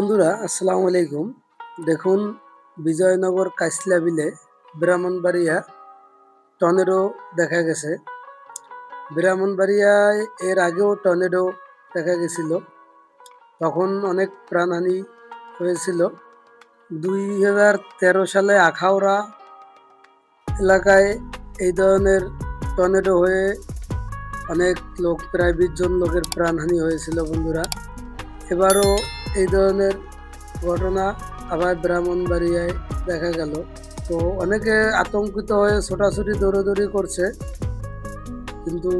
বন্ধুরা, আসসালামু আলাইকুম। দেখুন, বিজয়নগর কাইসলা বিলে ব্রাহ্মণবাড়িয়া টর্নেডো দেখা গেছে। ব্রাহ্মণবাড়িয়ায় এর আগেও টর্নেডো দেখা গেছিল। তখন অনেক প্রাণহানি হয়েছিল। দুই হাজার তেরো সালে আখাউড়া এলাকায় এই ধরনের টর্নেডো হয়ে অনেক লোক, প্রায় বিশ জন লোকের প্রাণহানি হয়েছিল বন্ধুরা। এবারও এই ধরনের ঘটনা আবার ব্রাহ্মণবাড়িয়ায় দেখা গেল। তো অনেকে আতঙ্কিত হয়ে ছোটাছুটি দৌড়াদৌড়ি করছে, কিন্তু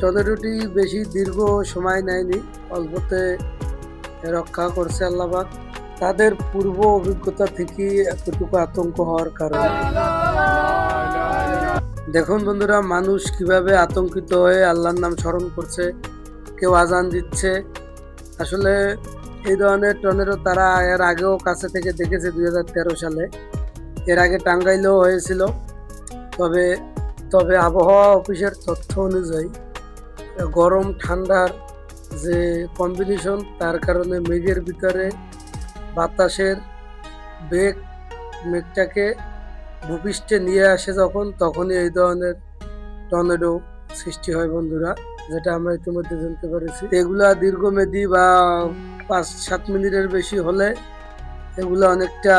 টর্নেডোটি বেশি দীর্ঘ সময় নেয়নি, অল্পতে রক্ষা করছে আল্লাহবাক। তাদের পূর্ব অভিজ্ঞতা থেকে এতটুকু আতঙ্ক হওয়ার কারণে। দেখুন বন্ধুরা, মানুষ কীভাবে আতঙ্কিত হয়ে আল্লাহর নাম স্মরণ করছে, কেউ আজান দিচ্ছে আসলে এই ধরনের টর্নেডো তারা এর আগেও কাছে থেকে দেখেছে দু হাজার তেরো সালে। এর আগে টাঙ্গাইলেও হয়েছিল। তবে তবে আবহাওয়া অফিসের তথ্য অনুযায়ী, গরম, ঠান্ডার যে কম্বিনেশন তার কারণে মেঘের ভিতরে বাতাসের বেগ মেঘটাকে ভূপৃষ্ঠে নিয়ে আসে যখন, তখনই এই ধরনের টর্নেডো সৃষ্টি হয় বন্ধুরা। যেটা আমরা ইতিমধ্যে জানতে পেরেছি। এগুলা দীর্ঘমেয়াদী বা পাঁচ, সাত মিনিটের বেশি হলে এগুলো অনেকটা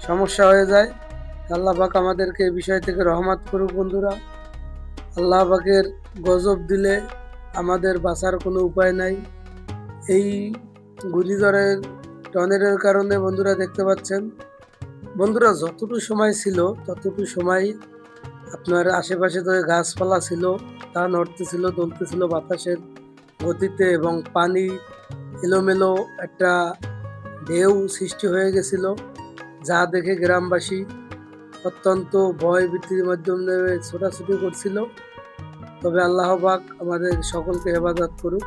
সমস্যা হয়ে যায়। আল্লাহ পাক আমাদেরকে এই বিষয় থেকে রহমত করুক বন্ধুরা। আল্লাহ পাকের গজব দিলে আমাদের বাঁচার কোনো উপায় নাই। এই ঘূর্ণিঝড়ের, টনেরের কারণে বন্ধুরা দেখতে পাচ্ছেন। বন্ধুরা, যতটুকু সময় ছিল, ততটুকু সময় আপনার আশেপাশে তো গাছপালা ছিল, তা নড়তেছিল, দলতেছিল বাতাসের গতিতে এবং পানি এলোমেলো একটা ঢেউ সৃষ্টি হয়ে গেছিল, যা দেখে গ্রামবাসী অত্যন্ত ভয় ভীতির মাধ্যমে ছোটাছুটি করছিল। তবে আল্লাহ পাক আমাদের সকলকে হেফাজত করুক।